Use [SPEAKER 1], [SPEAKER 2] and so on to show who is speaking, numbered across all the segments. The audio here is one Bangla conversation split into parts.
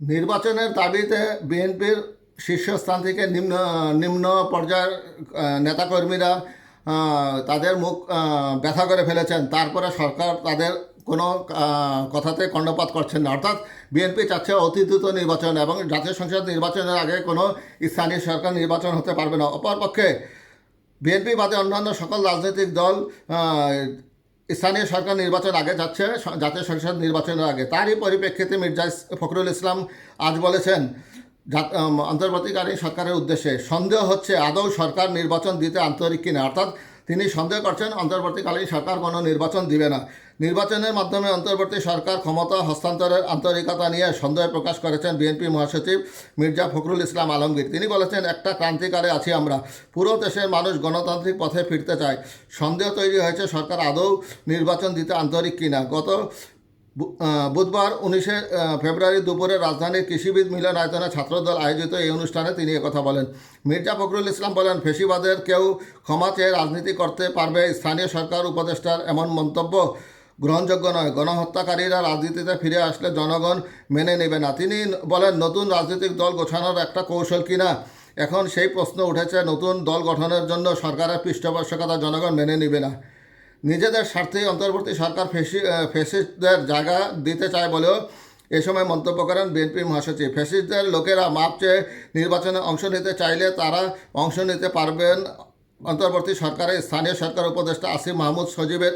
[SPEAKER 1] নির্বাচনের দাবিতে বিএনপির শীর্ষস্থান থেকে নিম্ন নিম্ন পর্যায়ের নেতাকর্মীরা তাদের মুখ ব্যথা করে ফেলেছেন। তারপরে সরকার তাদের কোনো কথাতে কর্ণপাত করছেন না। অর্থাৎ বিএনপি চাচ্ছে অতি দ্রুত নির্বাচন এবং জাতীয় সংসদ নির্বাচনের আগে কোনো স্থানীয় সরকার নির্বাচন হতে পারবে না। অপরপক্ষে বিএনপি বাদে অন্যান্য সকল রাজনৈতিক দল স্থানীয় সরকার নির্বাচন আগে যাচ্ছে জাতীয় সংসদ নির্বাচনের আগে। তারই পরিপ্রেক্ষিতে মির্জা ফখরুল ইসলাম আজ বলেছেন অন্তর্বর্তীকালীন সরকারের উদ্দেশ্যে সন্দেহ হচ্ছে আদৌ সরকার নির্বাচন দিতে আন্তরিক কিনা। অর্থাৎ তিনি সন্দেহ করছেন অন্তর্বর্তীকালীন সরকার কোনো নির্বাচন দিবে না। নির্বাচনের মাধ্যমে অন্তর্বর্তী সরকার ক্ষমতা হস্তান্তরের আন্তরিকতা নিয়ে সন্দেহ প্রকাশ করেছেন বিএনপি মহাসচিব মির্জা ফখরুল ইসলাম আলমগীর। তিনি বলেছেন, একটা ক্রান্তিকারে আছি আমরা। পুরো দেশের মানুষ গণতান্ত্রিক পথে ফিরতে চায়। সন্দেহ তৈরি হয়েছে সরকার আদৌ নির্বাচন দিতে আন্তরিক কিনা। গত বুধবার উনিশে ফেব্রুয়ারি দুপুরে রাজধানীর কৃষিবিদ মিলন আয়তনে ছাত্রদল আয়োজিত এই অনুষ্ঠানে তিনি একথা বলেন। মির্জা ফখরুল ইসলাম বলেন, ফেসিবাদের কেউ ক্ষমা চেয়ে রাজনীতি করতে পারবে স্থানীয় সরকার উপদেষ্টার এমন মন্তব্য গ্রহণযোগ্য নয়। গণহত্যাকারীরা রাজনীতিতে ফিরে আসলে জনগণ মেনে নেবে না। তিনি বলেন, নতুন রাজনৈতিক দল গোছানোর একটা কৌশল কিনা এখন সেই প্রশ্ন উঠেছে, নতুন দল গঠনের জন্য সরকারের পৃষ্ঠপোষকতা জনগণ মেনে নেবে না। নিজেদের স্বার্থে অন্তর্বর্তী সরকার ফেসি ফেসিস্টদের জায়গা দিতে চায় বলেও এ সময় মন্তব্য করেন বিএনপি মহাসচিব। ফেসিস্টদের লোকেরা মাপ চেয়ে নির্বাচনে অংশ নিতে চাইলে তারা অংশ নিতে পারবেন। অন্তর্বর্তী সরকারের স্থানীয় সরকার উপদেষ্টা আসিফ মাহমুদ সজীবের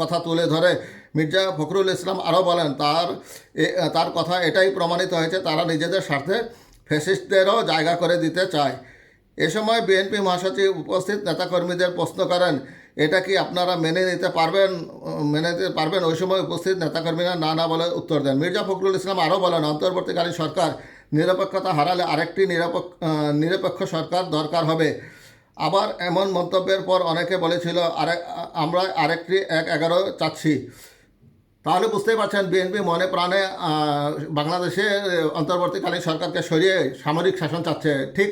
[SPEAKER 1] কথা তুলে ধরে মির্জা ফখরুল ইসলাম আরও বলেন, তার তার কথা এটাই প্রমাণিত হয়েছে, তারা নিজেদের স্বার্থে ফেসিস্টদেরও জায়গা করে দিতে চায়। এ সময় বিএনপি মহাসচিব উপস্থিত নেতাকর্মীদের প্রশ্ন করেন এটা কি আপনারা মেনে নিতে পারবেন, মেনে নিতে পারবেন? ওই সময় উপস্থিত নেতাকর্মীরা না না বলে উত্তর দেন। মির্জা ফখরুল ইসলাম আরও বলেন, অন্তর্বর্তীকালীন সরকার নিরপেক্ষতা হারালে আরেকটি নিরপেক্ষ নিরপেক্ষ সরকার দরকার হবে। আবার এমন মন্তব্যের পর অনেকে বলেছিল, আরে, আমরা আরেকটি এক এগারো চাচ্ছি। তাহলে বুঝতেই পারছেন, বিএনপি মনে প্রাণে বাংলাদেশে অন্তর্বর্তীকালীন সরকারকে সরিয়ে সামরিক শাসন চাচ্ছে। ঠিক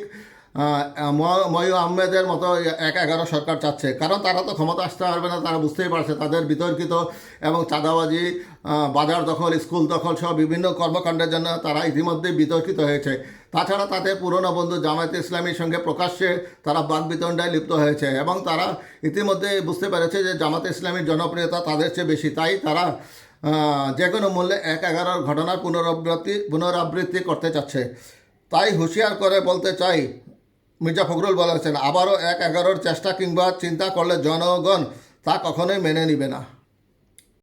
[SPEAKER 1] আহ, ম- ময়ূর আহমেদের মতো এক এগারো সরকার চাচ্ছে। কারণ তারা তো ক্ষমতা আসতে পারবে না তারা বুঝতেই পারছে। তাদের বিতর্কিত এবং চাঁদাবাজি বাজার দখল স্কুল দখল সহ বিভিন্ন কর্মকাণ্ডের জন্য তারা ইতিমধ্যেই বিতর্কিত হয়েছে। তাছাড়া তাদের পুরনো বন্ধু জামায়াতে ইসলামীর সঙ্গে প্রকাশ্যে তারা বাকবিতণ্ডায় লিপ্ত হয়েছে এবং তারা ইতিমধ্যে বুঝতে পেরেছে যে জামাতে ইসলামীর জনপ্রিয়তা তাদের চেয়ে বেশি। তাই তারা যে কোনো মূল্যে এক এগারোর ঘটনার পুনরাবৃত্তি পুনরাবৃত্তি করতে চাচ্ছে। তাই হুঁশিয়ার করে বলতে চাই মির্জা ফখরুল বলেছেন, আবারও এক এগারোর চেষ্টা কিংবা চিন্তা করলে জনগণ তা কখনোই মেনে নিবে না।